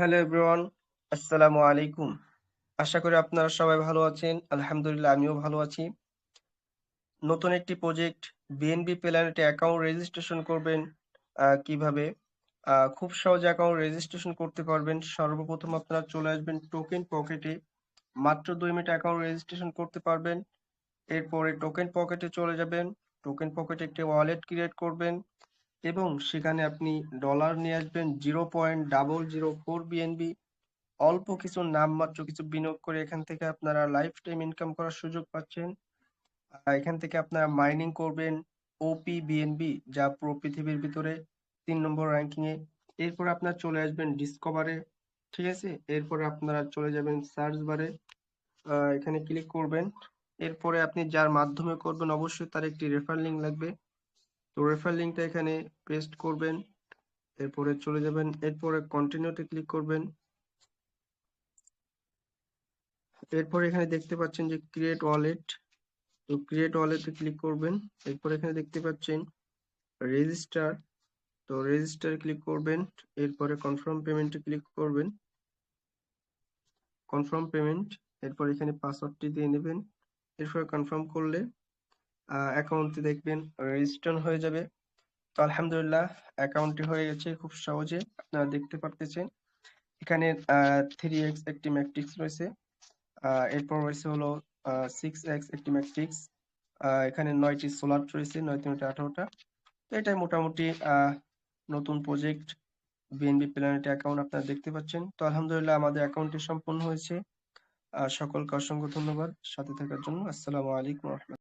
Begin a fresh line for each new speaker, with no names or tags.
Hello everyone, আসসালামু আলাইকুম। আশা করি আপনারা সবাই ভালো আছেন। আলহামদুলিল্লাহ, আমিও ভালো আছি। নতুন একটি প্রজেক্ট বিএনবি প্ল্যানেটে অ্যাকাউন্ট রেজিস্ট্রেশন করবেন কীভাবে? খুব সহজে অ্যাকাউন্ট রেজিস্ট্রেশন করতে পারবেন। সর্বপ্রথম আপনারা চলে আসবেন টোকেন পকেটে মাত্র দুই মিনিট অ্যাকাউন্ট রেজিস্ট্রেশন করতে পারবেন। এরপরে টোকেন পকেটে চলে যাবেন। টোকেন পকেটে একটি ওয়ালেট ক্রিয়েট করবেন। এবং সেখানে আপনি ডলার নিয়ে আসবেন zero point double zero four BNB অল্প কিছু নামমাত্র কিছু বিনিয়োগ করে এখান থেকে আপনারা লাইফ টাইম ইনকাম করার সুযোগ পাচ্ছেন। এখান থেকে আপনারা মাইনিং করবেন ওপি বিএনবি যা পুরো পৃথিবীর ভিতরে তিন নম্বর র্যাঙ্কিং এ। এরপর আপনারা চলে আসবেন ডিসকভারে ঠিক আছে? এরপরে আপনারা চলে যাবেন সার্চ বারে এখানে ক্লিক করবেন। এরপরে আপনি যার মাধ্যমে করবেন, অবশ্যই তার একটি রেফার লিঙ্ক লাগবে। তো রেফার লিঙ্কটা এখানে পেস্ট করবেন, এরপরে চলে যাবেন, এরপরে কন্টিনিউতে ক্লিক করবেন। এরপর এখানে দেখতে পাচ্ছেন যে ক্রিয়েট ওয়ালেট তো ক্রিয়েট ওয়ালেটে ক্লিক করবেন। এরপর এখানে দেখতে পাচ্ছেন রেজিস্টার তো রেজিস্টার ক্লিক করবেন, এরপরে কনফার্ম পেমেন্টে ক্লিক করবেন। কনফার্ম পেমেন্ট এরপর এখানে পাসওয়ার্ডটি দিয়ে নেবেন। এরপর কনফার্ম করলে অ্যাকাউন্টটি দেখবেন রেজিস্টার হয়ে যাবে। তো আলহামদুলিল্লাহ অ্যাকাউন্টটি হয়ে গেছে খুব সহজে, আপনারা দেখতে পারতেছেন। এখানে থ্রি এক্স একটি ম্যাট্রিক্স রয়েছে। এরপর রয়েছে হলো সিক্স এক্স একটি ম্যাট্রিক্স এখানে নয়টি সোলার রয়েছে নয় তিনটি আঠারোটা। তো এটাই মোটামুটি নতুন প্রজেক্ট বিএনবি প্ল্যানেট অ্যাকাউন্ট আপনারা দেখতে পাচ্ছেন। তো আলহামদুলিল্লাহ, আমাদের অ্যাকাউন্টটি সম্পূর্ণ হয়েছে। সকলকে অসংখ্য ধন্যবাদ। সাথে থাকার জন্য, আসসালামু আলাইকুম রহমতুল্লাহ।